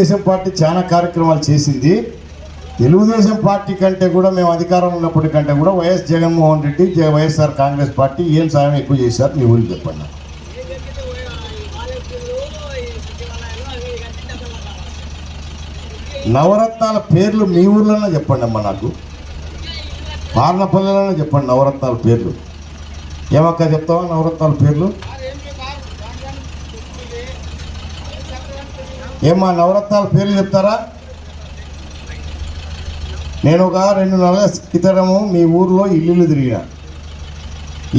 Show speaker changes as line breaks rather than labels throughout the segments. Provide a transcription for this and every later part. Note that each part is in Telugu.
తెలుగుదేశం పార్టీ చాలా కార్యక్రమాలు చేసింది. తెలుగుదేశం పార్టీ కంటే కూడా మేము అధికారం ఉన్నప్పటికంటే కూడా వైఎస్ జగన్మోహన్ రెడ్డి జ- వైఎస్ఆర్ కాంగ్రెస్ పార్టీ ఏం సాయం ఎక్కువ చేశారు మీ ఊరికి చెప్పండి. నవరత్నాల పేర్లు మీ ఊర్లోనే చెప్పండి అమ్మ నాకు. పార్నపల్లెలోనే చెప్పండి నవరత్నాల పేర్లు. ఏమక్క చెప్తావా నవరత్నాల పేర్లు? ఏమా నవరత్నాల పేర్లు చెప్తారా? నేను ఒక రెండు నెలల క్రితము మీ ఊర్లో ఇల్లు తిరిగిన.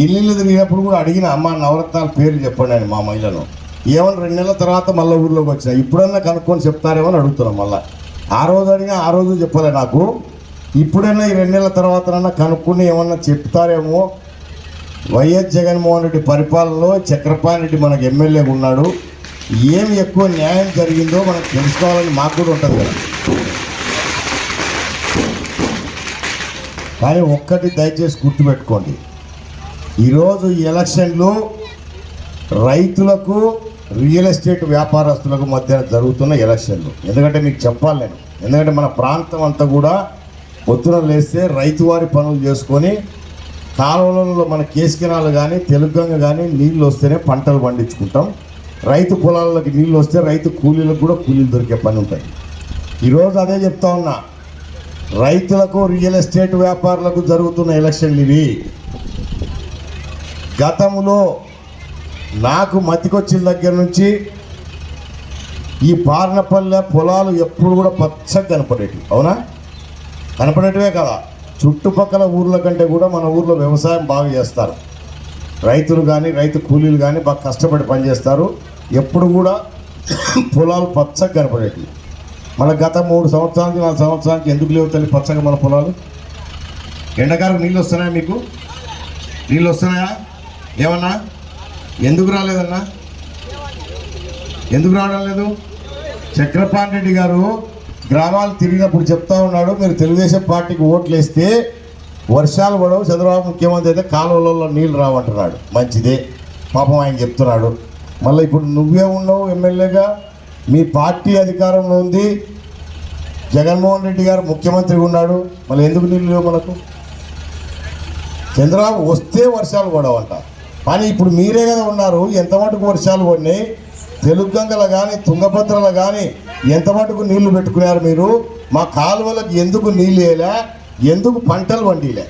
ఇల్లు తిరిగినప్పుడు కూడా అడిగిన అమ్మ నవరత్నాల పేర్లు చెప్పండి అని మా మహిళను. ఏమన్నా రెండు నెలల తర్వాత మళ్ళీ ఊర్లోకి వచ్చిన ఇప్పుడన్నా కనుక్కొని చెప్తారేమో అని అడుగుతున్నాం మళ్ళీ. ఆ రోజు అడిగినా ఆ రోజు చెప్పలే నాకు. ఇప్పుడైనా ఈ రెండు నెలల తర్వాతనన్నా కనుక్కుని ఏమన్నా చెప్తారేమో. వైఎస్ జగన్మోహన్ రెడ్డి పరిపాలనలో చక్రపాణి రెడ్డి మనకు ఎమ్మెల్యేగా ఉన్నాడు. ఏం ఎక్కువ న్యాయం జరిగిందో మనకు తెలుసుకోవాలని మాకు కూడా ఉంటుంది కదా. కానీ ఒక్కటి దయచేసి గుర్తుపెట్టుకోండి. ఈరోజు ఈ ఎలక్షన్లు రైతులకు రియల్ ఎస్టేట్ వ్యాపారస్తులకు మధ్య జరుగుతున్న ఎలక్షన్లు. ఎందుకంటే మీకు చెప్పాలి నేను. ఎందుకంటే మన ప్రాంతం అంతా కూడా పొద్దున లేస్తే రైతువారి పనులు చేసుకొని కాలువలలో మన కేసుకినాలు కానీ తెలుగంగా కానీ నీళ్ళు వస్తేనే పంటలు పండించుకుంటాం. రైతు పొలాలకి నీళ్ళు వస్తే రైతు కూలీలకు కూడా కూలీలు దొరికే పని ఉంటాయి. ఈరోజు అదే చెప్తా ఉన్నా. రైతులకు రియల్ ఎస్టేట్ వ్యాపారులకు జరుగుతున్న ఎలక్షన్లు ఇవి. గతంలో నాకు మతికొచ్చిన దగ్గర నుంచి ఈ పార్నపల్లె పొలాలు ఎప్పుడు కూడా పచ్చగా కనపడేటివి. అవునా? కనపడేటివే కదా. చుట్టుపక్కల ఊర్ల కంటే కూడా మన ఊర్లో వ్యవసాయం బాగా చేస్తారు. రైతులు కానీ రైతు కూలీలు కానీ బాగా కష్టపడి పనిచేస్తారు. ఎప్పుడు కూడా పొలాలు పచ్చగా కనపడేటివి. మన గత మూడు సంవత్సరాలకి నాలుగు సంవత్సరాలకి ఎందుకు లేవు తల్లి పచ్చగా మన పొలాలు? ఎండకాలకు నీళ్ళు వస్తున్నాయా మీకు? నీళ్ళు వస్తున్నాయా? ఏమన్నా? ఎందుకు రాలేదన్నా? ఎందుకు రావడం లేదు? చక్రపాణి రెడ్డి గారు గ్రామాలు తిరిగినప్పుడు చెప్తా ఉన్నాడు. మీరు తెలుగుదేశం పార్టీకి ఓట్లు వేస్తే వర్షాలు పడవు. చంద్రబాబు ముఖ్యమంత్రి అయితే కాలువలలో నీళ్ళు రావంటున్నాడు. మంచిదే. పాపం ఆయన చెప్తున్నాడు. మళ్ళీ ఇప్పుడు నువ్వే ఉన్నావు ఎమ్మెల్యేగా. మీ పార్టీ అధికారంలో ఉంది. జగన్మోహన్ రెడ్డి గారు ముఖ్యమంత్రిగా ఉన్నాడు. మళ్ళీ ఎందుకు నీళ్ళు లేవు మనకు? చంద్రబాబు వస్తే వర్షాలు పడవంట. కానీ ఇప్పుడు మీరే కదా ఉన్నారు. ఎంత మటుకు వర్షాలు పడినాయి? తెలుగంగల కానీ తుంగభద్రలు కానీ ఎంత మటుకు నీళ్ళు పెట్టుకున్నారు మీరు? మా కాలువలకు ఎందుకు నీళ్ళు వేయలే? ఎందుకు పంటలు వండిలే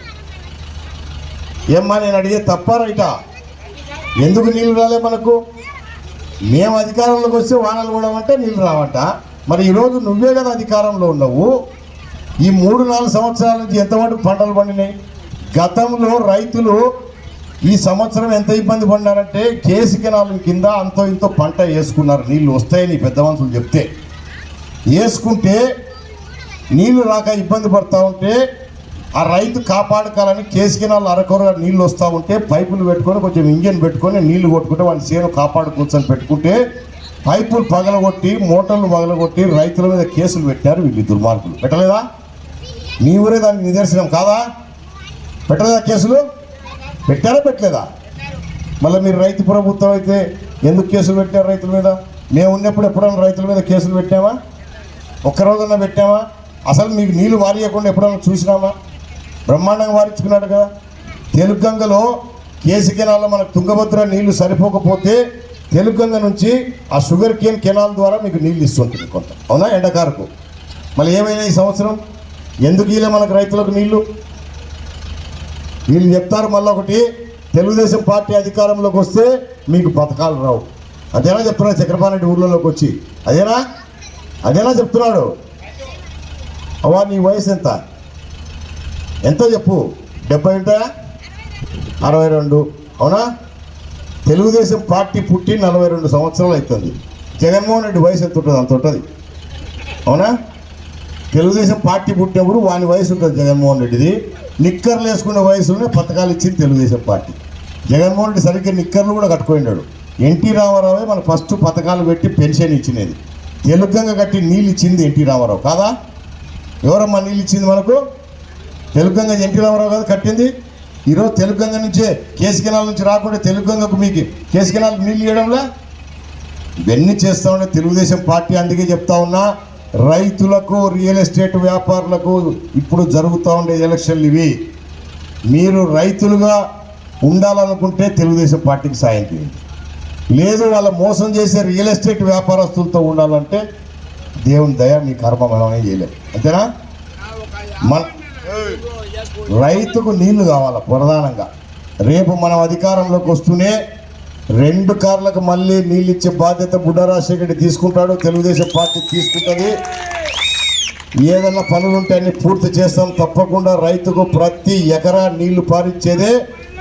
ఏమ్మా నేను అడిగే తప్ప రైటా? ఎందుకు నీళ్ళు రాలే మనకు? మేము అధికారంలోకి వస్తే వానలు పడవంటే నీళ్ళు రావంట. మరి ఈరోజు నువ్వే కదా అధికారంలో ఉన్నావు. ఈ మూడు నాలుగు సంవత్సరాల నుంచి ఎంతవరకు పంటలు పండినాయి? గతంలో రైతులు ఈ సంవత్సరం ఎంత ఇబ్బంది పడినారంటే కేసు కెనాల కింద అంతో ఇంతో పంట వేసుకున్నారు. నీళ్ళు వస్తాయని పెద్ద మనుషులు చెప్తే. వేసుకుంటే నీళ్ళు రాక ఇబ్బంది పడతా ఉంటే ఆ రైతు కాపాడుకోవాలని కేసుకినాలు అరకొర నీళ్ళు వస్తూ ఉంటే పైపులు పెట్టుకొని కొంచెం ఇంజన్ పెట్టుకొని నీళ్ళు కొట్టుకుంటే వాళ్ళ చేను కాపాడుకోవచ్చని పెట్టుకుంటే పైపులు పగలగొట్టి మోటార్లు పగలగొట్టి రైతుల మీద కేసులు పెట్టారు వీళ్ళు దుర్మార్గులు పెట్టలేదా? మీ ఊరే దానికి నిదర్శనం కాదా? పెట్టలేదా కేసులు? పెట్టారా పెట్టలేదా? మళ్ళీ మీరు రైతు ప్రభుత్వం అయితే ఎందుకు కేసులు పెట్టారు రైతుల మీద? మేము ఉన్నప్పుడు ఎప్పుడైనా రైతుల మీద కేసులు పెట్టామా? ఒక్కరోజన్నా పెట్టామా? అసలు మీకు నీళ్ళు వారియకుండా ఎప్పుడైనా చూసినామా? బ్రహ్మాండంగా వారించుకున్నాడు కదా. తెలుగంగలో కేసు కెనాల్లో మనకు తుంగభద్ర నీళ్ళు సరిపోకపోతే తెలుగంగ నుంచి ఆ షుగర్ కేన్ కెనాల్ ద్వారా మీకు నీళ్ళు ఇస్తుంటుంది కొంత. అవునా ఎండకారకు? మళ్ళీ ఏమైనా ఈ సంవత్సరం? ఎందుకు ఇలా మనకు రైతులకు నీళ్ళు? వీళ్ళు చెప్తారు మళ్ళీ ఒకటి తెలుగుదేశం పార్టీ అధికారంలోకి వస్తే మీకు పథకాలు రావు. అదేనా చెప్తున్నాడు చక్రపాణి రెడ్డి ఊర్లలోకి వచ్చి? అదేనా? అదేనా చెప్తున్నాడు? అవా నీ వయసు ఎంత? ఎంతో చెప్పు? డెబ్బై ఉంటాయా? అరవై రెండు. అవునా? తెలుగుదేశం పార్టీ పుట్టి నలభై రెండు సంవత్సరాలు అవుతుంది జగన్మోహన్ రెడ్డి వయసు ఎంత ఉంటుంది? అంత ఉంటుంది. అవునా? తెలుగుదేశం పార్టీ పుట్టినప్పుడు వాని వయసు ఉంటుంది జగన్మోహన్ రెడ్డిది. నిక్కర్లు వేసుకునే వయసులోనే పథకాలు ఇచ్చింది తెలుగుదేశం పార్టీ. జగన్మోహన్ రెడ్డి సరిగ్గా నిక్కర్లు కూడా కట్టుకున్నాడు ఎన్టీ రామారావే మన ఫస్ట్ పథకాలు పెట్టి పెన్షన్ ఇచ్చినది. తెలుగంగా కట్టి నీళ్ళు ఇచ్చింది ఎన్టీ రామారావు. కాదా? ఎవరమ్మా నీళ్ళు ఇచ్చింది మనకు? తెలుగుగంగ ఎన్టీ రామారావు కాదు కట్టింది. ఈరోజు తెలుగుగంగ నుంచే కేసుకెనాల నుంచి రాకుండా తెలుగుగంగకు మీకు కేసుకెనాల నీళ్ళు ఇవ్వడంలా? ఇవన్నీ చేస్తా ఉండే తెలుగుదేశం పార్టీ అందుకే చెప్తా ఉన్నా రైతులకు రియల్ ఎస్టేట్ వ్యాపారులకు ఇప్పుడు జరుగుతూ ఉండే ఎలక్షన్లు ఇవి. మీరు రైతులుగా ఉండాలనుకుంటే తెలుగుదేశం పార్టీకి సాయం చేయండి. లేదు వాళ్ళ మోసం చేసే రియల్ ఎస్టేట్ వ్యాపారస్తులతో ఉండాలంటే దేవుని దయ మీ కర్మ మనమే చేయలేం. అంతేనా? మన రైతుకు నీళ్ళు కావాలి ప్రధానంగా. రేపు మనం అధికారంలోకి వస్తూనే రెండు కార్లకు మళ్ళీ నీళ్ళు ఇచ్చే బాధ్యత బుడ్డ రాజశేఖర్ తీసుకుంటాడు తెలుగుదేశం పార్టీ తీసుకుంటుంది. ఏదైనా పనులు ఉంటే అన్ని పూర్తి చేస్తాం తప్పకుండా రైతుకు ప్రతి ఎకరా నీళ్ళు పారించేదే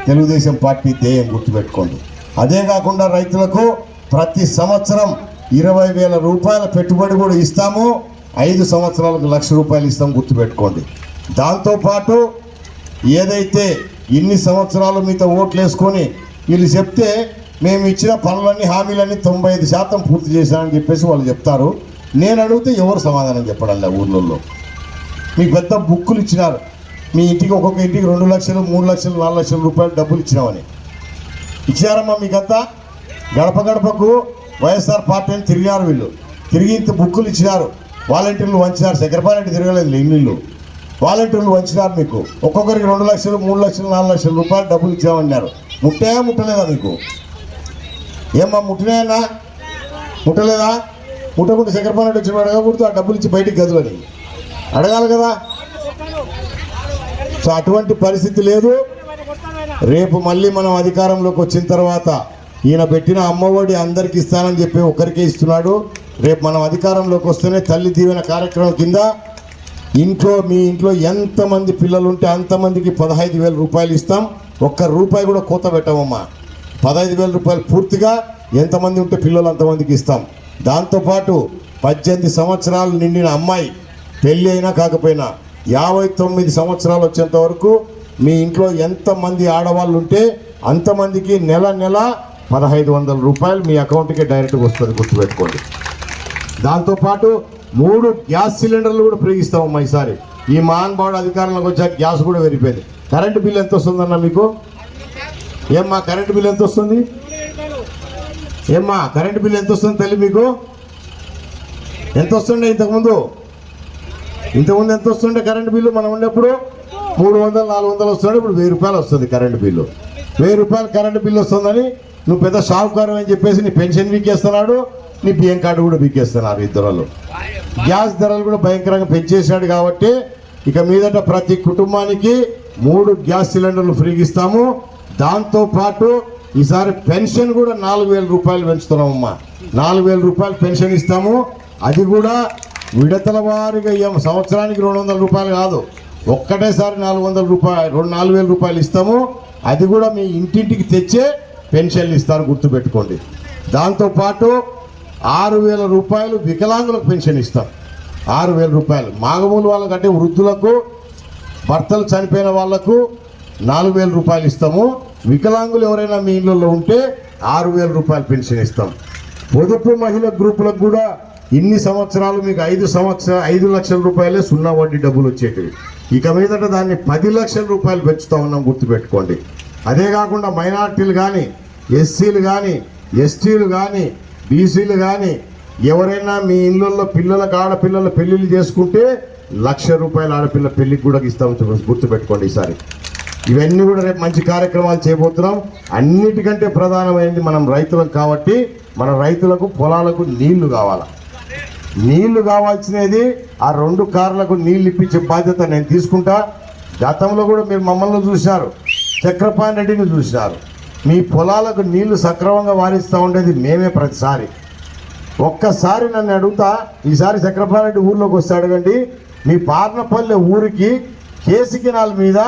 తెలుగుదేశం పార్టీ ధ్యేయం గుర్తుపెట్టుకోండి. అదే కాకుండా రైతులకు ప్రతి సంవత్సరం ఇరవై వేల రూపాయల పెట్టుబడి కూడా ఇస్తాము. ఐదు సంవత్సరాలకు లక్ష రూపాయలు ఇస్తాం గుర్తుపెట్టుకోండి. దాంతోపాటు ఏదైతే ఇన్ని సంవత్సరాలు మీతో ఓట్లు వేసుకొని వీళ్ళు చెప్తే మేము ఇచ్చిన పనులన్నీ హామీలన్నీ తొంభై ఐదు శాతం పూర్తి చేశామని చెప్పేసి వాళ్ళు చెప్తారు. నేను అడిగితే ఎవరు సమాధానం చెప్పడంలే ఊర్లలో. మీకు పెద్ద బుక్కులు ఇచ్చినారు. మీ ఇంటికి ఒక్కొక్క ఇంటికి రెండు లక్షలు మూడు లక్షలు నాలుగు లక్షల రూపాయలు డబ్బులు ఇచ్చినామని. ఇచ్చారమ్మా మీకంతా? గడప గడపకు వైఎస్ఆర్ పార్టీ అని తిరిగారు వీళ్ళు. తిరిగి ఇంత బుక్కులు ఇచ్చినారు. వాలంటీర్లు వంచినారు. శంకరపాలెడ్డి తిరగలేదు ఇల్లు వాలంటీర్లు వంచినారు మీకు. ఒక్కొక్కరికి రెండు లక్షలు మూడు లక్షలు నాలుగు లక్షల రూపాయలు డబ్బులు ఇచ్చామన్నారు. ముట్టే ముట్టలేదా మీకు? ఏమ్మా ముట్టినాయన్నా ముట్టలేదా? ముట్టకుంటే శంకరపాలెడ్డి వచ్చిన అడగకూడదు ఆ డబ్బులు ఇచ్చి బయటికి గదులని అడగాలి కదా? సో అటువంటి పరిస్థితి లేదు. రేపు మళ్ళీ మనం అధికారంలోకి వచ్చిన తర్వాత ఈయన పెట్టిన అమ్మఒడి అందరికి ఇస్తానని చెప్పి ఒక్కరికే ఇస్తున్నాడు. రేపు మనం అధికారంలోకి వస్తేనే తల్లి దీవెన కార్యక్రమం కింద ఇంట్లో మీ ఇంట్లో ఎంతమంది పిల్లలు ఉంటే అంతమందికి పదహైదు వేల రూపాయలు ఇస్తాం. ఒక్క రూపాయి కూడా కోత పెట్టమమ్మా. పదహైదు వేల రూపాయలు పూర్తిగా ఎంతమంది ఉంటే పిల్లలు అంతమందికి ఇస్తాం. దాంతోపాటు పద్దెనిమిది సంవత్సరాలు నిండిన అమ్మాయి పెళ్ళి అయినా కాకపోయినా యాభై తొమ్మిది సంవత్సరాలు వచ్చేంత వరకు మీ ఇంట్లో ఎంతమంది ఆడవాళ్ళు ఉంటే అంతమందికి నెల నెల పదహైదు వందల రూపాయలు మీ అకౌంట్కి డైరెక్ట్గా వస్తుంది గుర్తుపెట్టుకోండి. దాంతోపాటు మూడు గ్యాస్ సిలిండర్లు కూడా ఫ్రీ ఇస్తామమ్మా ఈసారి. ఈ మహానుభావుడు అధికారంలోకి వచ్చాక గ్యాస్ కూడా పెరిగిపోయింది. కరెంటు బిల్ ఎంత వస్తుందన్న మీకు? ఏమ్మా కరెంటు బిల్ ఎంత వస్తుంది? ఏమ్మా కరెంటు బిల్ ఎంత వస్తుంది తల్లి మీకు? ఎంత వస్తుండే ఇంతకుముందు? ఇంతకుముందు ఎంత వస్తుండే కరెంటు బిల్లు మనం ఉండేప్పుడు మూడు వందలు నాలుగు వందలు వస్తుండే ఇప్పుడు వెయ్యి రూపాయలు వస్తుంది కరెంటు బిల్లు. వెయ్యి రూపాయలు కరెంటు బిల్లు వస్తుందని నువ్వు పెద్ద సాహుకారం అని చెప్పేసి నీ పెన్షన్ బిగ్గేస్తున్నాడు నీ బియ్యం కార్డు కూడా బిగ్గేస్తున్నారు ఇద్దరు గ్యాస్ ధరలు కూడా భయంకరంగా పెంచేశాడు కాబట్టి ఇక మీదట ప్రతి కుటుంబానికి మూడు గ్యాస్ సిలిండర్లు ఫ్రీగా ఇస్తాము. దాంతో పాటు ఈసారి పెన్షన్ కూడా నాలుగు వేల రూపాయలు పెంచుతున్నామమ్మా. నాలుగు వేల రూపాయలు పెన్షన్ ఇస్తాము. అది కూడా విడతల వారిగా సంవత్సరానికి రెండు వందల రూపాయలు కాదు. ఒక్కటేసారి నాలుగు వందల రూపాయలు రెండు నాలుగు వేల రూపాయలు ఇస్తాము. అది కూడా మీ ఇంటింటికి తెచ్చే పెన్షన్లు ఇస్తారు గుర్తుపెట్టుకోండి. దాంతోపాటు ఆరు వేల రూపాయలు వికలాంగులకు పెన్షన్ ఇస్తాం. ఆరు వేల రూపాయలు. మాగమూలు వాళ్ళకంటే వృద్ధులకు భర్తలు చనిపోయిన వాళ్ళకు నాలుగు వేల రూపాయలు ఇస్తాము. వికలాంగులు ఎవరైనా మీ ఇళ్ళల్లో ఉంటే ఆరు వేల రూపాయలు పెన్షన్ ఇస్తాం. పొదుపు మహిళ గ్రూపులకు కూడా ఇన్ని సంవత్సరాలు మీకు ఐదు సంవత్సర ఐదు లక్షల రూపాయలే సున్నా వడ్డీ డబ్బులు వచ్చేటివి. ఇక మీదట దాన్ని పది లక్షల రూపాయలు పెంచుతా ఉన్నాం గుర్తుపెట్టుకోండి. అదే కాకుండా మైనార్టీలు కానీ ఎస్సీలు కానీ ఎస్టీలు కానీ బీసీలు కానీ ఎవరైనా మీ ఇళ్ళల్లో పిల్లలకు ఆడపిల్లల పెళ్ళిళ్ళు చేసుకుంటే లక్ష రూపాయల ఆడపిల్ల పెళ్ళికి కూడా ఇస్తాం గుర్తుపెట్టుకోండి ఈసారి. ఇవన్నీ కూడా రేపు మంచి కార్యక్రమాలు చేయబోతున్నాం. అన్నిటికంటే ప్రధానమైనది మనం రైతులం కాబట్టి మన రైతులకు పొలాలకు నీళ్ళు కావాలి. నీళ్ళు కావాల్సినది ఆ రెండు కార్లకు నీళ్ళు ఇప్పించే బాధ్యత నేను తీసుకుంటా. గతంలో కూడా మీరు మమ్మల్ని చూశారు. చక్రపాణి రెడ్డిని చూశారు మీ పొలాలకు నీళ్ళు సక్రమంగా వారిస్తూ ఉండేది మేమే ప్రతిసారి. ఒక్కసారి నన్ను అడుగుతా ఈసారి చక్రపాణి రెడ్డి ఊర్లోకి వస్తే అడగండి మీ పార్నపల్లె ఊరికి కేసుకినాల మీద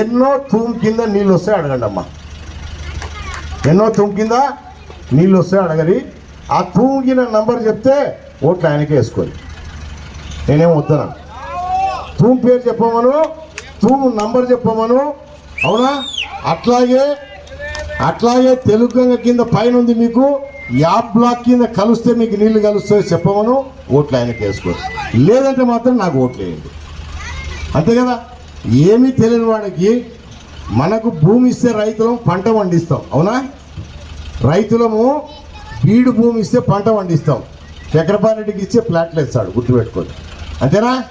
ఎన్నో తూము కింద నీళ్ళు వస్తే అడగండి అమ్మా. ఎన్నో తూమ్ కింద నీళ్ళు వస్తాయి అడగరి. ఆ తూగిన నంబర్ చెప్తే ఓట్లు ఆయనకే వేసుకోరు. నేనేం వద్దనా. తూము పేరు చెప్పమను తూము నంబర్ చెప్పమను అవునా? అట్లాగే అట్లాగే తెలుగు కింద పైన ఉంది మీకు యాప్ బ్లాక్ కింద కలిస్తే మీకు నీళ్ళు కలుస్తాయి చెప్పమను ఓట్లు ఆయనకి వేసుకో లేదంటే మాత్రం నాకు ఓట్లు వేయండి. అంతే కదా? ఏమీ తెలియని వాడికి మనకు భూమి ఇస్తే రైతులం పంట పండిస్తాం. అవునా? రైతులము బీడు భూమి ఇస్తే పంట పండిస్తాం. చక్రపారెడ్డికి ఇచ్చే ప్లాట్లు ఇస్తాడు గుర్తుపెట్టుకోండి. అంతేనా?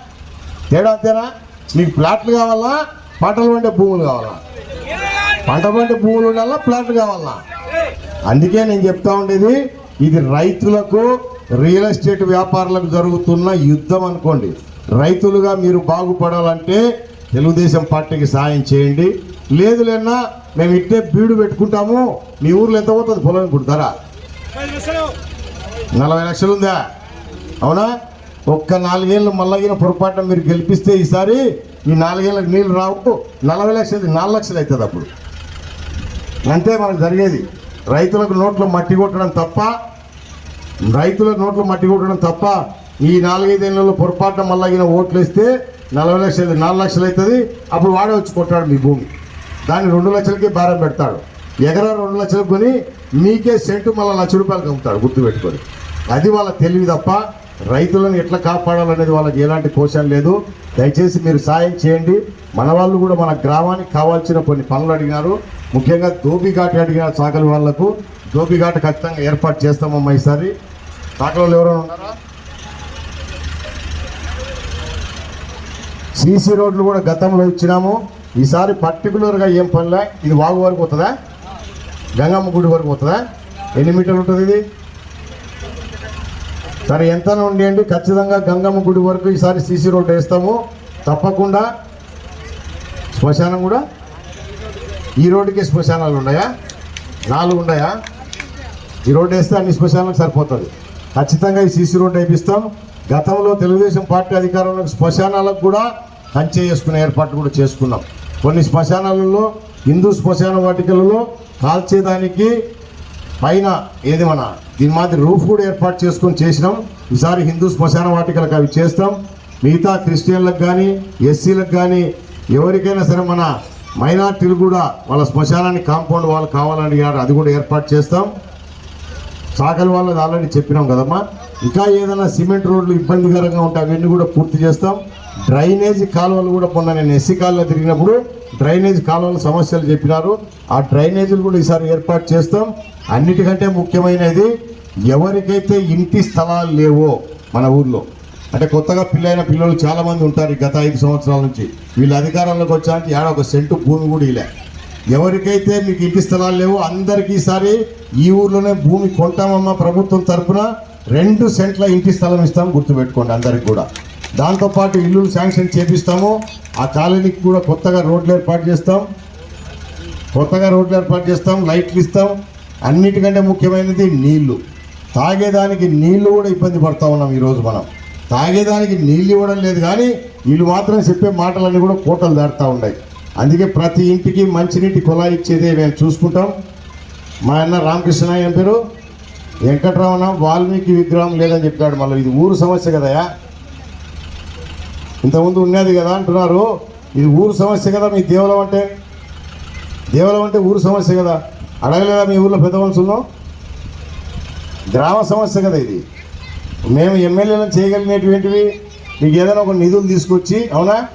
తేడా అంతేనా? మీకు ప్లాట్లు కావాలా? పంటలు పండే భూములు కావాలా? పంట పండే భూములు ఉండాలా? ప్లాట్లు కావాలా? అందుకే నేను చెప్తా ఉండేది ఇది రైతులకు రియల్ ఎస్టేట్ వ్యాపారులకు జరుగుతున్న యుద్ధం అనుకోండి. రైతులుగా మీరు బాగుపడాలంటే తెలుగుదేశం పార్టీకి సాయం చేయండి. లేదు లేనా మేము ఇట్టే బీడు పెట్టుకుంటాము మీ ఊర్లో ఎంత పోతుంది? పొలం ఇప్పుడు ధర నలభై లక్షలు ఉందా? అవునా? ఒక్క నాలుగేళ్ళు మల్లగిన పొరపాటున మీరు గెలిపిస్తే ఈసారి ఈ నాలుగేళ్ళకి నీళ్ళు రావు నలభై లక్షలు నాలుగు లక్షలు అవుతుంది అప్పుడు. అంతే మనకు జరిగేది. రైతులకు నోట్లో మట్టి కొట్టడం తప్ప రైతుల నోట్లో మట్టి కొట్టడం తప్ప ఈ నాలుగైదేళ్ళలో పొరపాటున మళ్ళగిన ఓట్లు వేస్తే నలభై లక్షలు నాలుగు లక్షలు అవుతుంది. అప్పుడు వాడే వచ్చి కొట్టాడు మీ భూమి. దాన్ని రెండు లక్షలకి భారం పెడతాడు. ఎకరా రెండు లక్షలు కొని మీకే సెంటు మళ్ళీ లక్ష రూపాయలకు అమ్ముతాడు గుర్తుపెట్టుకొని. అది వాళ్ళ తెలివి తప్ప రైతులను ఎట్లా కాపాడాలనేది వాళ్ళకి ఎలాంటి కోశం లేదు. దయచేసి మీరు సాయం చేయండి. మన వాళ్ళు కూడా మన గ్రామానికి కావాల్సిన కొన్ని పనులు అడిగినారు ముఖ్యంగా దోపిఘాట్ అడిగిన సాగల వాళ్ళకు దోపిఘాట్ ఖచ్చితంగా ఏర్పాటు చేస్తామమ్మా ఈసారి. సాకల ఎవరైనా ఉన్నారా? సీసీ రోడ్లు కూడా గతంలో ఇచ్చినాము. ఈసారి పర్టికులర్గా ఏం పనిలే? ఇది వాగు వరకు పోతుందా? గంగమ్మ గుడి వరకు పోతుందా? ఎన్ని మీటర్లు ఉంటుంది ఇది? సరే ఎంత ఉండేయండి ఖచ్చితంగా గంగమ్మ గుడి వరకు ఈసారి సీసీ రోడ్డు వేస్తాము. తప్పకుండా శ్మశానం కూడా. ఈ రోడ్డుకే శ్మశానాలు ఉన్నాయా? నాలుగు ఉన్నాయా? ఈ రోడ్డు వేస్తే అన్ని శ్మశానాలకు సరిపోతుంది. ఖచ్చితంగా ఈ సీసీ రోడ్డు వేపిస్తాం. గతంలో తెలుగుదేశం పార్టీ అధికారంలో శ్మశానాలకు కూడా కంచె చేసుకునే ఏర్పాటు కూడా చేసుకున్నాం. కొన్ని శ్మశానాలలో హిందూ శ్మశాన వాటికలలో కాల్చేదానికి పైన ఏది మన దీని మాదిరి రూఫ్ కూడా ఏర్పాటు చేసుకొని చేసినాం. ఈసారి హిందూ శ్మశాన వాటికలకు అవి చేస్తాం. మిగతా క్రిస్టియన్లకు కానీ ఎస్సీలకు కానీ ఎవరికైనా సరే మన మైనార్టీలు కూడా వాళ్ళ శ్మశానానికి కాంపౌండ్ వాళ్ళు కావాలని అది కూడా ఏర్పాటు చేస్తాం. సాగల వాళ్ళది ఆల్రెడీ చెప్పినాం కదమ్మా. ఇంకా ఏదైనా సిమెంట్ రోడ్లు ఇబ్బందికరంగా ఉంటే అవన్నీ కూడా పూర్తి చేస్తాం. డ్రైనేజ్ కాలువలు కూడా మొన్న నేను ఎస్సీ కాలువలో తిరిగినప్పుడు డ్రైనేజ్ కాలువల సమస్యలు చెప్పినారు. ఆ డ్రైనేజీలు కూడా ఈసారి ఏర్పాటు చేస్తాం. అన్నిటికంటే ముఖ్యమైనది ఎవరికైతే ఇంటి స్థలాలు లేవో మన ఊర్లో అంటే కొత్తగా పిల్లైన పిల్లలు చాలామంది ఉంటారు గత ఐదు సంవత్సరాల నుంచి. వీళ్ళ అధికారంలోకి వచ్చానికి ఏడా ఒక సెంటు భూమి కూడా ఇలా. ఎవరికైతే మీకు ఇంటి స్థలాలు లేవో అందరికీ ఈసారి ఈ ఊర్లోనే భూమి కొంటామమ్మా ప్రభుత్వం తరఫున రెండు సెంట్ల ఇంటి స్థలం ఇస్తాం గుర్తుపెట్టుకోండి అందరికి కూడా. దాంతోపాటు ఇల్లు శాంక్షన్ చేపిస్తాము. ఆ కాలనీకి కూడా కొత్తగా రోడ్లు ఏర్పాటు చేస్తాం. కొత్తగా రోడ్లు ఏర్పాటు చేస్తాం లైట్లు ఇస్తాం. అన్నిటికంటే ముఖ్యమైనది నీళ్ళు. తాగేదానికి నీళ్ళు కూడా ఇబ్బంది పడతా ఉన్నాం ఈరోజు మనం. తాగేదానికి నీళ్ళు ఇవ్వడం లేదు కానీ వీళ్ళు మాత్రం చెప్పే మాటలన్నీ కూడా కోటలు దాటుతూ ఉన్నాయి. అందుకే ప్రతి ఇంటికి మంచినీటి కుళాయి ఇచ్చేదే మేము చూసుకుంటాం. మా అన్న రామకృష్ణ ఏం పేరు? వెంకటరమణ వాల్మీకి విగ్రహం లేదని చెప్పాడు. మళ్ళీ ఇది ఊరు సమస్య కదయా ఇంతకుముందు ఉన్నది కదా అంటున్నారు. ఇది ఊరు సమస్య కదా మీ దేవలం అంటే? దేవలం అంటే ఊరు సమస్య కదా. అడగలేదా మీ ఊర్లో పెద్ద మనుషుల్లో గ్రామ సమస్య కదా ఇది. మేము ఎమ్మెల్యేలను చేయగలిగినటువంటివి. మీకు ఏదైనా ఒక నిధులు తీసుకొచ్చి అవునా?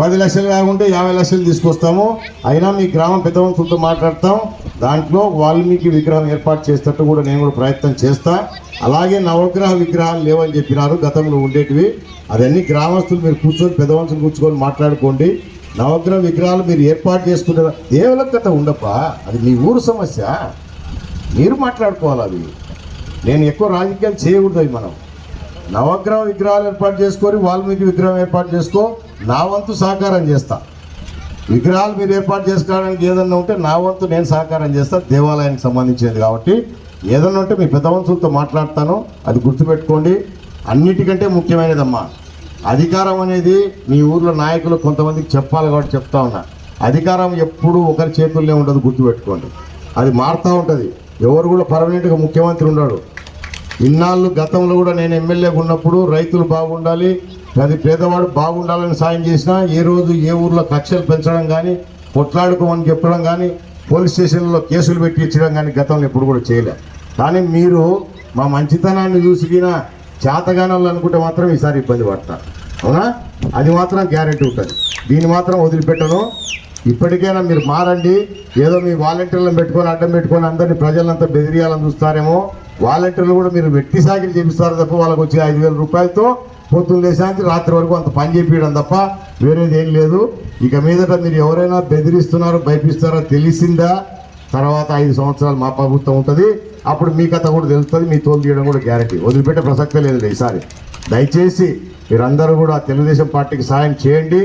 పది లక్షలు కాకుంటే యాభై లక్షలు తీసుకొస్తాము. అయినా మీ గ్రామం పెద్ద మనుషులతో మాట్లాడతాం. దాంట్లో వాల్మీకి విగ్రహం ఏర్పాటు చేసేటట్టు కూడా నేను కూడా ప్రయత్నం చేస్తా. అలాగే నవగ్రహ విగ్రహాలు లేవని చెప్పినారు. గతంలో ఉండేటివి. అవన్నీ గ్రామస్తులు మీరు కూర్చొని పెద్ద మనుషులు మాట్లాడుకోండి. నవగ్రహ విగ్రహాలు మీరు ఏర్పాటు చేసుకునే దేవులకు కథ ఉండప్పా? అది మీ ఊరు సమస్య. మీరు మాట్లాడుకోవాలి అవి నేను ఎక్కువ రాజకీయాలు చేయకూడదు మనం. నవగ్రహ విగ్రహాలు ఏర్పాటు చేసుకొని వాల్మీకి విగ్రహం ఏర్పాటు చేసుకో. నా వంతు సహకారం చేస్తా. విగ్రహాలు మీరు ఏర్పాటు చేసుకోవడానికి ఏదన్నా ఉంటే నా వంతు నేను సహకారం చేస్తా. దేవాలయానికి సంబంధించేది కాబట్టి ఏదన్నా ఉంటే మీ పెద్ద మనుషులతో మాట్లాడతాను. అది గుర్తుపెట్టుకోండి. అన్నిటికంటే ముఖ్యమైనదమ్మా అధికారం అనేది మీ ఊర్లో నాయకులు కొంతమందికి చెప్పాలి కాబట్టి చెప్తా ఉన్నా. అధికారం ఎప్పుడూ ఒకరి చేతుల్లో ఉండదు గుర్తుపెట్టుకోండి. అది మారుతూ ఉంటుంది. ఎవరు కూడా పర్మనెంట్గా ముఖ్యమంత్రి ఉన్నాడు ఇన్నాళ్ళు గతంలో కూడా నేను ఎమ్మెల్యేగా ఉన్నప్పుడు రైతులు బాగుండాలి అది పేదవాడు బాగుండాలని సాయం చేసినా ఏ రోజు ఏ ఊర్లో కక్షలు పెంచడం కానీ కొట్లాడుకోమని చెప్పడం కానీ పోలీస్ స్టేషన్లో కేసులు పెట్టి ఇచ్చడం కానీ గతంలో ఎప్పుడు కూడా చేయలే. కానీ మీరు మా మంచితనాన్ని చూసినా చేతగానాలు అనుకుంటే మాత్రం ఈసారి ఇబ్బంది పడతారు. అవునా? అది మాత్రం గ్యారెంటీ ఉంటుంది. దీన్ని మాత్రం వదిలిపెట్టను. ఇప్పటికైనా మీరు మారండి. ఏదో మీ వాలంటీర్లను పెట్టుకొని అడ్డం పెట్టుకొని అందరినీ ప్రజలంతా బెదిరియాలని చూస్తారేమో. వాలంటీర్లు కూడా మీరు వ్యక్తి సాగిరి చేపిస్తారు తప్ప వాళ్ళకి వచ్చే ఐదు వేల రూపాయలతో పొద్దున్న లేసానికి రాత్రి వరకు అంత పని చేపించడం తప్ప వేరేది ఏం లేదు. ఇక మీదట మీరు ఎవరైనా బెదిరిస్తున్నారో భయపిస్తారో తెలిసిందా? తర్వాత ఐదు సంవత్సరాలు మా ప్రభుత్వం ఉంటుంది. అప్పుడు మీ కథ కూడా తెలుస్తుంది మీ తోలు తీయడం కూడా గ్యారంటీ వదిలిపెట్టే ప్రసక్తే లేదు ఈసారి. దయచేసి మీరందరూ కూడా తెలుగుదేశం పార్టీకి సాయం చేయండి.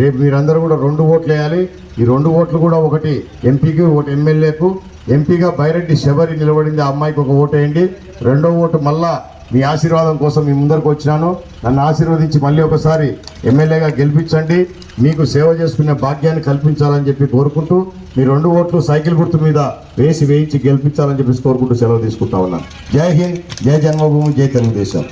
రేపు మీరందరూ కూడా రెండు ఓట్లు వేయాలి. ఈ రెండు ఓట్లు కూడా ఒకటి ఎంపీకి ఒకటి ఎమ్మెల్యేకు. ఎంపీగా బైరెడ్డి శబరి నిలబడింది. ఆ అమ్మాయికి ఒక ఓటు వేయండి. రెండో ఓటు మళ్ళా మీ ఆశీర్వాదం కోసం మీ ముందరకు వచ్చినాను. నన్ను ఆశీర్వదించి మళ్ళీ ఒకసారి ఎమ్మెల్యేగా గెలిపించండి. మీకు సేవ చేసుకునే భాగ్యాన్ని కల్పించాలని చెప్పి కోరుకుంటూ మీ రెండు ఓట్లు సైకిల్ గుర్తు మీద వేసి వేయించి గెలిపించాలని చెప్పి కోరుకుంటూ సెలవు తీసుకుంటా ఉన్నాను. జై హింద్ జై జన్మభూమి జై తెలుగుదేశం.